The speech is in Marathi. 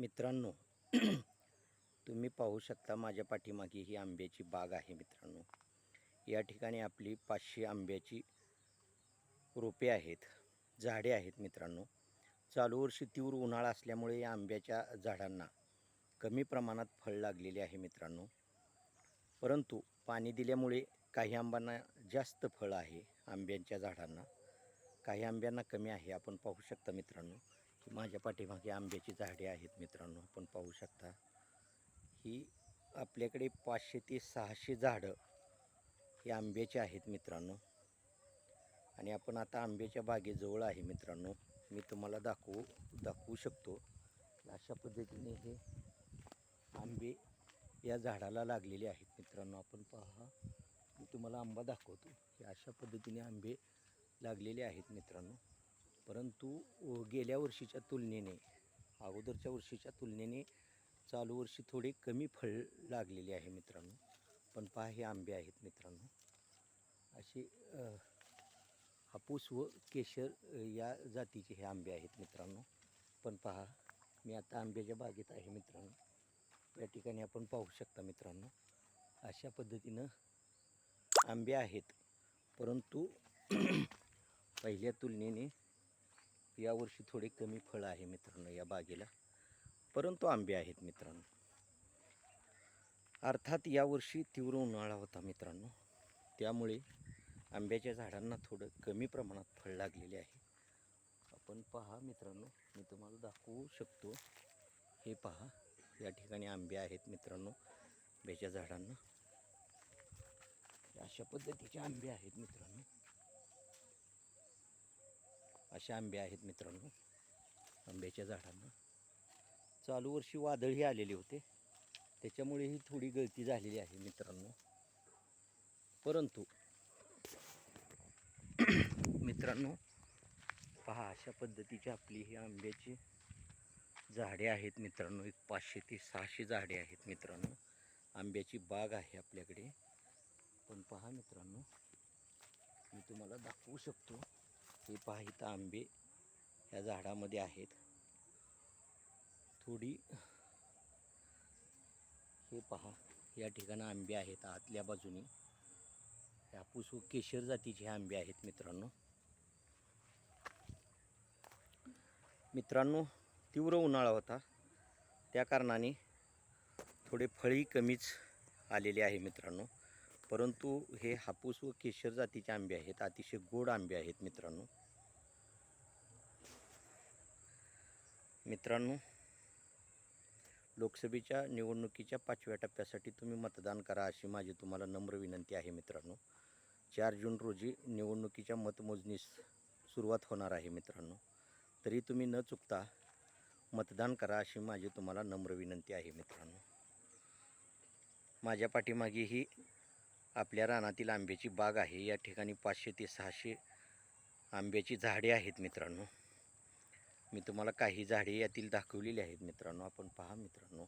मित्रांनो तुम्ही पाहू शकता माझ्या पाठीमागे ही आंब्याची बाग आहे मित्रांनो. या ठिकाणी आपली पाचशे आंब्याची रोपे आहेत झाडे आहेत मित्रांनो. चालू वर्षी तीव्र उन्हाळा असल्यामुळे या आंब्याच्या झाडांना कमी प्रमाणात फळ लागलेले आहे मित्रांनो. परंतु पाणी दिल्यामुळे काही आंब्यांना जास्त फळ आहे आंब्यांच्या झाडांना. काही आंब्यांना कमी आहे आपण पाहू शकता मित्रांनो. माझ्या पाठीमागे आंब्याची झाडे आहेत मित्रांनो आपण पाहू शकता. ही आपल्याकडे पाचशे ते सहाशे झाडं ही आंब्याची आहेत मित्रांनो. आणि आपण आता आंब्याच्या बागेजवळ आहे मित्रांनो. मी तुम्हाला दाखवू दाखवू शकतो अशा पद्धतीने हे आंबे या झाडाला लागलेले आहेत मित्रांनो. आपण पहा मी तुम्हाला आंबा दाखवतो हे अशा पद्धतीने आंबे लागलेले आहेत मित्रांनो. परंतु गेल्या वर्षीच्या तुलनेने अगोदरच्या वर्षीच्या तुलनेने चालू वर्षी थोडे कमी फळ लागलेले आहे मित्रांनो. पण पहा हे आंबे आहेत मित्रांनो. असे हापूस व केशर या जातीचे हे आंबे आहेत मित्रांनो. पण पहा मी आता आंब्याच्या बागेत आहे मित्रांनो. या ठिकाणी आपण पाहू शकता मित्रांनो अशा पद्धतीनं आंबे आहेत. परंतु पहिल्या तुलनेने यावर्षी थोडे कमी फळं आहे मित्रांनो या बागेला. परंतु आंबे आहेत मित्रांनो. अर्थात यावर्षी तीव्र उन्हाळा होता मित्रांनो. त्यामुळे आंब्याच्या झाडांना थोडं कमी प्रमाणात फळ लागलेले आहे. आपण पहा मित्रांनो मी तुम्हाला दाखवू शकतो. हे पहा या ठिकाणी आंबे आहेत मित्रांनो आंब्याच्या झाडांना. अशा पद्धतीचे आंबे आहेत मित्रांनो. असे आंबे आहेत मित्रांनो आंब्याच्या झाडांना. चालू वर्षी वादळही आलेले होते. त्याच्यामुळे ही थोडी गळती झालेली आहे मित्रांनो. परंतु मित्रांनो पहा अशा पद्धतीची आपली ही आंब्याची झाडे आहेत मित्रांनो. एक पाचशे ते सहाशे झाडे आहेत मित्रांनो. आंब्याची बाग आहे आपल्याकडे. पण पहा मित्रांनो मी तुम्हाला दाखवू शकतो. हे पहा इथं आंबे या झाडामध्ये आहेत. थोडी हे पहा या ठिकाणी आंबे आहेत आतल्या बाजूनी. हापूस व केशर जातीचे हे आंबे आहेत मित्रांनो. मित्रांनो तीव्र उन्हाळा होता. त्या कारणाने थोडे फळी कमीच आलेले आहे मित्रांनो. परंतु हे हापूस व केशर जातीचे आंबे आहेत अतिशय गोड आंबे आहेत मित्रांनो. मित्रांनो लोकसभेच्या निवडणुकीच्या पाचव्या टप्प्यासाठी तुम्ही मतदान करा अशी माझी तुम्हाला नम्र विनंती आहे मित्रांनो. चार जून रोजी निवडणुकीच्या मतमोजणीस सुरुवात होणार आहे मित्रांनो. तरी तुम्ही न चुकता मतदान करा अशी माझी तुम्हाला नम्र विनंती आहे मित्रांनो. माझ्या पाठीमागे ही आपल्या रानातील आंब्याची बाग आहे. या ठिकाणी पाचशे ते सहाशे आंब्याची झाडे आहेत मित्रांनो. मी तुम्हाला काही झाडे यातील दाखवलेली आहेत मित्रांनो. आपण पहा मित्रांनो.